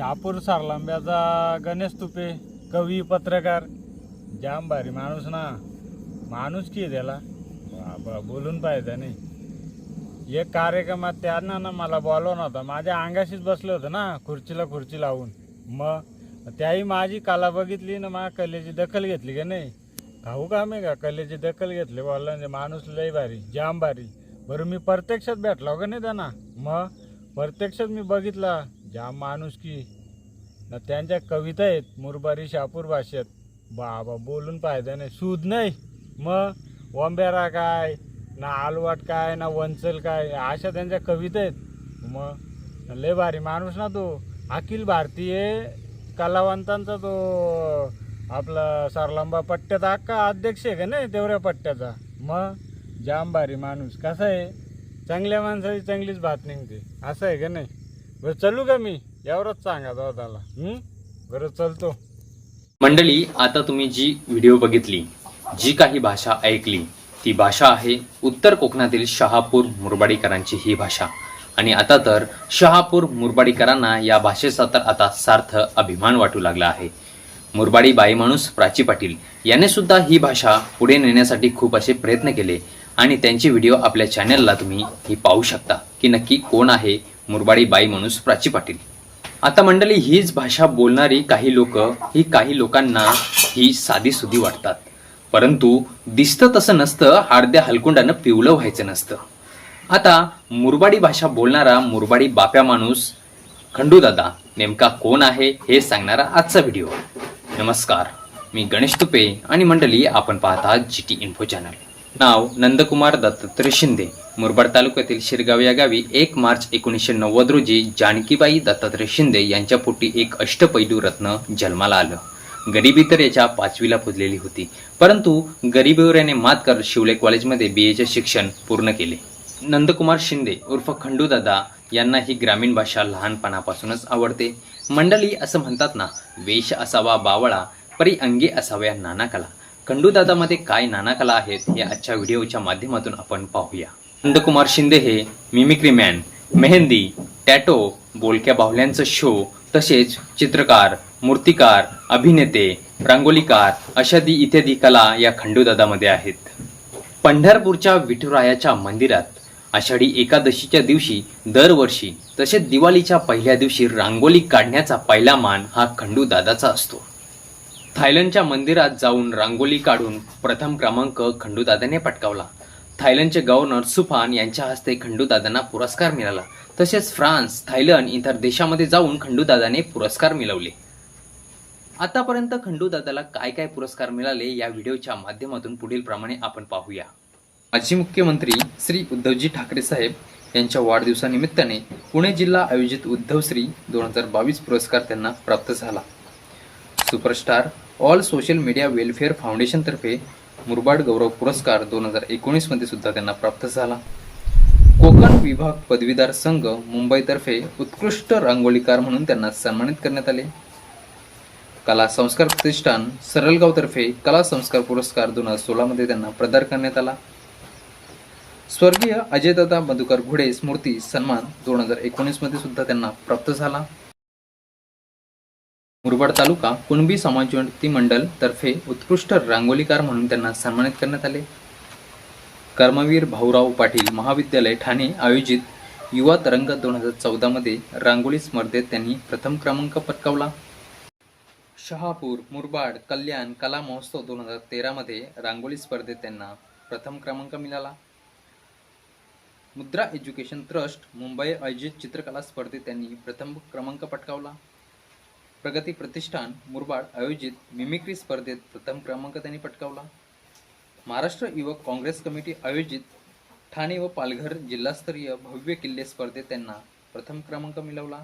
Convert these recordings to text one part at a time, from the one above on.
शहापूर सारलांब्याचा गणेश तुपे कवी पत्रकार. जाम भारी माणूस ना. माणूस की त्याला? बाबा बोलून पाहिजे नाही एक कार्यक्रमात त्यांना ना मला बोलवलं होता माझ्या अंगाशीच बसलं होतं ना खुर्चीला खुर्ची लावून. मग त्याही माझी कला बघितली ना मा कलेची दखल घेतली का नाही? खाऊ का मी का? कलेची दखल घेतली. बोलला म्हणजे माणूस लय भारी जाम भारी. बरं मी प्रत्यक्षात भेटला का नाही त्यांना? मग प्रत्यक्षात मी बघितला. जाम माणूस की ना त्यांच्या कविता आहेत मुरबारी शापूर भाषेत बाबा बोलून पाहिजे नाही सूद नाही. मग वंबेरा काय ना आलवाट काय ना वंचल काय अशा त्यांच्या कविता आहेत. मग लय भारी माणूस ना तो अखिल भारतीय कलावंतांचा तो आपला सरलंबा पट्ट्याचा अख्खा अध्यक्ष आहे का नाही तेवढ्या पट्ट्याचा. मग जाम भारी माणूस कसा आहे? चांगल्या माणसाची चांगलीच बात निघते. असं आहे का नाही? बरं चलू का मी? यावरच सांगा दादाला. बरं चलतो. मंडळी आता तुम्ही जी व्हिडिओ बघितली जी काही भाषा ऐकली ती भाषा आहे उत्तर कोकणातील शहापूर मुरबाडीकरांची ही भाषा. आणि आता तर शहापूर मुरबाडीकरांना या भाषेचा तर आता सार्थ अभिमान वाटू लागला आहे. मुरबाडी बाई माणूस प्राची पाटील याने सुद्धा ही भाषा पुढे नेण्यासाठी खूप असे प्रयत्न केले. आणि त्यांची व्हिडिओ आपल्या चॅनलला तुम्ही ही पाहू शकता की नक्की कोण आहे मुरबाडी बाई माणूस प्राची पाटील. आता मंडळी हीच भाषा बोलणारी काही लोक ही काही लोकांना ही साधी सुधी वाटतात. परंतु दिसतं तसं नसतं हार्द्या हलकुंडानं पिवलं व्हायचं नसतं. आता मुरबाडी भाषा बोलणारा मुरबाडी बाप्या माणूस खंडूदादा नेमका कोण आहे हे सांगणारा आजचा व्हिडिओ. नमस्कार मी गणेश तुपे आणि मंडळी आपण पाहता जी टी इन्फो चॅनल. नाव नंदकुमार दत्तात्रय शिंदे. मुरबाड तालुक्यातील शिरगाव या गावी एक मार्च एकोणीसशे नव्वद रोजी जानकीबाई दत्तात्रय शिंदे यांच्या पोटी एक अष्टपैलू रत्न जन्माला आलं. गरिबी तर याच्या पाचवीला पुजलेली होती. परंतु गरिबीवर याने मात करत शिवले कॉलेजमध्ये बी एचे शिक्षण पूर्ण केले. नंदकुमार शिंदे उर्फ खंडूदादा यांना ही ग्रामीण भाषा लहानपणापासूनच आवडते. मंडळी असं म्हणतात ना वेश असावा बावळा परी अंगी असाव्या नाना कला. खंडूदादामध्ये काय नाना कला आहेत हे आजच्या व्हिडिओच्या माध्यमातून आपण पाहूया. नंदकुमार शिंदे हे मिमिक्री मॅन मेहंदी टॅटो बोलक्या बाहुल्यांचं शो तसेच चित्रकार मूर्तिकार अभिनेते रांगोलीकार अशादी इत्यादी कला या खंडूदादामध्ये आहेत. पंढरपूरच्या विठुरायाच्या मंदिरात आषाढी एकादशीच्या दिवशी दरवर्षी तसेच दिवाळीच्या पहिल्या दिवशी रांगोली काढण्याचा पहिला मान हा खंडूदादाचा असतो. थायलंडच्या मंदिरात जाऊन रांगोली काढून प्रथम क्रमांक खंडूदादाने पटकावला. थायलंडचे गव्हर्नर सुफान यांच्या हस्ते खंडूदादांना पुरस्कार मिळाला. तसेच फ्रान्स थायलंड इतर देशामध्ये जाऊन खंडूदादाने पुरस्कार मिळवले. आतापर्यंत खंडूदादाला काय काय पुरस्कार मिळाले या व्हिडिओच्या माध्यमातून पुढील प्रमाणे आपण पाहूया. माजी मुख्यमंत्री श्री उद्धवजी ठाकरे साहेब यांच्या वाढदिवसानिमित्ताने पुणे जिल्हा आयोजित उद्धवश्री दोन हजार बावीस पुरस्कार त्यांना प्राप्त झाला. Superstar all social media welfare फाउंडेशनतर्फे Murbad गौरव पुरस्कार दोन हजार एकोणीसमध्ये सुद्धा त्यांना प्राप्त झाला. कोकण विभाग पदवीधर संघ मुंबईतर्फे उत्कृष्ट रांगोळीकार म्हणून त्यांना सन्मानित करण्यात आले. कला संस्कार प्रतिष्ठान सरळगावतर्फे कला संस्कार पुरस्कार दोन हजार सोळामध्ये त्यांना प्रदान करण्यात आला. स्वर्गीय अजयदादा मधुकर घुडे स्मृती सन्मान दोन हजार एकोणीसमध्ये सुद्धा त्यांना प्राप्त झाला. मुरबाड तालुका कुणबी समाजोन्नती मंडल तर्फे उत्कृष्ट रांगोलीकार म्हणून त्यांना सन्मानित करण्यात आले. कर्मवीर भाऊराव पाटील महाविद्यालय ठाणे आयोजित युवा तरंग दोन हजार चौदामध्ये रांगोळी स्पर्धेत त्यांनी प्रथम क्रमांक पटकावला. शहापूर मुरबाड कल्याण कला महोत्सव दोन हजार तेरामध्ये रांगोळी स्पर्धेत त्यांना प्रथम क्रमांक मिळाला. मुद्रा एज्युकेशन ट्रस्ट मुंबई आयोजित चित्रकला स्पर्धेत त्यांनी प्रथम क्रमांक पटकावला. प्रगती प्रतिष्ठान मुरबाड आयोजित मिमिक्री स्पर्धेत प्रथम क्रमांक त्यांनी पटकावला. महाराष्ट्र युवक काँग्रेस कमिटी आयोजित ठाणे व पालघर जिल्हास्तरीय भव्य किल्ले स्पर्धेत त्यांना प्रथम क्रमांक मिळवला.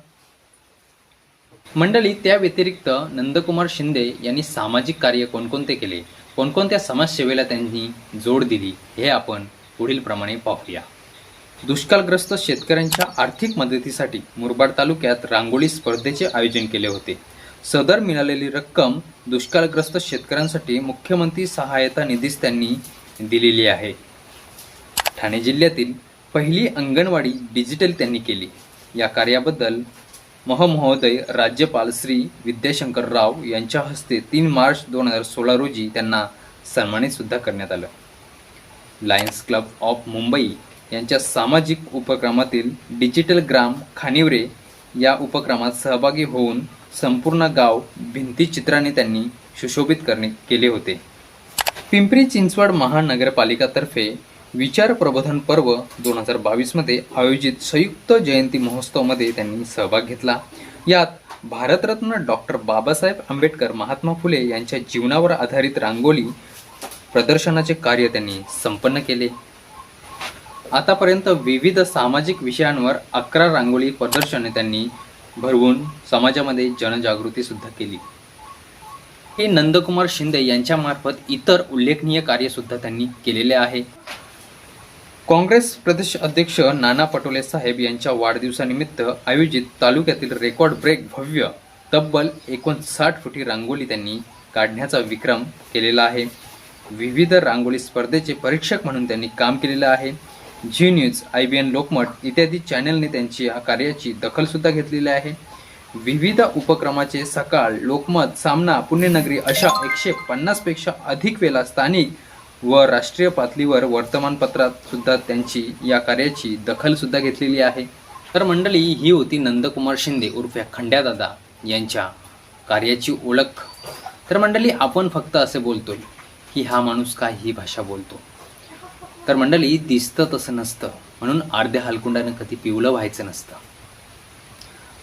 मंडळी त्या व्यतिरिक्त नंदकुमार शिंदे यांनी सामाजिक कार्य कोणकोणते केले? कोणकोणत्या समाजसेवेला त्यांनी जोड दिली? हे आपण पुढील प्रमाणे पाहूया. दुष्काळग्रस्त शेतकऱ्यांच्या आर्थिक मदतीसाठी मुरबाड तालुक्यात रांगोळी स्पर्धेचे आयोजन केले होते. सदर मिळालेली रक्कम दुष्काळग्रस्त शेतकऱ्यांसाठी मुख्यमंत्री सहायता निधीस त्यांनी दिलेली आहे. ठाणे जिल्ह्यातील पहिली अंगणवाडी डिजिटल त्यांनी केली. या कार्याबद्दल महमहोदय राज्यपाल श्री विद्याशंकर राव यांच्या हस्ते तीन मार्च दोन हजार सोळा रोजी त्यांना सन्मानितसुद्धा करण्यात आलं. लायन्स क्लब ऑफ मुंबई यांच्या सामाजिक उपक्रमातील डिजिटल ग्राम खानिवरे या उपक्रमात सहभागी होऊन संपूर्ण गाव भिंतीचित्राने त्यांनी सुशोभित करणे केले होते. पिंपरी चिंचवड महानगरपालिकातर्फे विचार प्रबोधन पर्व दोन हजार बावीसमध्ये आयोजित संयुक्त जयंती महोत्सवमध्ये त्यांनी सहभाग घेतला. यात भारतरत्न डॉक्टर बाबासाहेब आंबेडकर महात्मा फुले यांच्या जीवनावर आधारित रांगोळी प्रदर्शनाचे कार्य त्यांनी संपन्न केले. आतापर्यंत विविध सामाजिक विषयांवर अकरा रांगोळी प्रदर्शने त्यांनी भरवून समाजामध्ये जनजागृती सुद्धा केली. हे नंदकुमार शिंदे यांच्यामार्फत इतर उल्लेखनीय कार्य सुद्धा त्यांनी केलेले आहे. काँग्रेस प्रदेश अध्यक्ष नाना पटोले साहेब यांच्या वाढदिवसानिमित्त आयोजित तालुक्यातील रेकॉर्ड ब्रेक भव्य तब्बल एकोणसाठ फुटी रांगोळी त्यांनी काढण्याचा विक्रम केलेला आहे. विविध रांगोळी स्पर्धेचे परीक्षक म्हणून त्यांनी काम केलेलं आहे. Zee news I B N Lokmat इत्यादी चॅनलने त्यांची या कार्याची दखलसुद्धा घेतलेली आहे. विविध उपक्रमाचे सकाळ लोकमत सामना पुण्यनगरी अशा एकशे पन्नासपेक्षा अधिक वेळा स्थानिक व राष्ट्रीय पातळीवर वर्तमानपत्रात सुद्धा त्यांची या कार्याची दखलसुद्धा घेतलेली आहे. तर मंडळी ही होती नंदकुमार शिंदे उर्फ खंड्यादादा यांच्या कार्याची ओळख. तर मंडळी आपण फक्त असे बोलतोय की हा माणूस काय ही भाषा बोलतो? तर मंडळी दिसतं तसं नसतं. म्हणून अर्ध्या हलकुंडानं कधी पिवलं व्हायचं नसतं.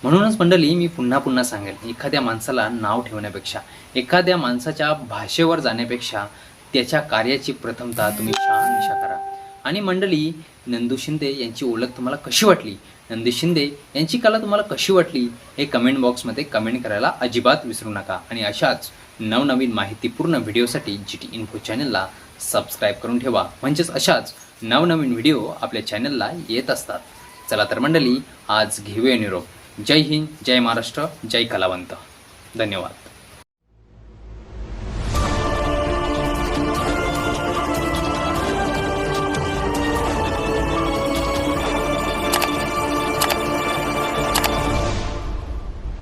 म्हणूनच मंडळी मी पुन्हा पुन्हा सांगेल एखाद्या माणसाला नाव ठेवण्यापेक्षा एखाद्या माणसाच्या भाषेवर जाण्यापेक्षा त्याच्या कार्याची प्रथमता तुम्ही शहानिशा करा. आणि मंडळी नंदू शिंदे यांची ओळख तुम्हाला कशी वाटली? नंदू शिंदे यांची कला तुम्हाला कशी वाटली? हे कमेंट बॉक्समध्ये कमेंट करायला अजिबात विसरू नका. आणि अशाच नवनवीन माहितीपूर्ण व्हिडिओसाठी जी टी इन्फो चॅनलला सबस्क्राईब करून ठेवा. म्हणजेच अशाच नवनवीन व्हिडिओ आपल्या चॅनलला येत असतात. चला तर मंडळी आज घेऊया निरोप. जय हिंद जय महाराष्ट्र जय कलावंत. धन्यवाद.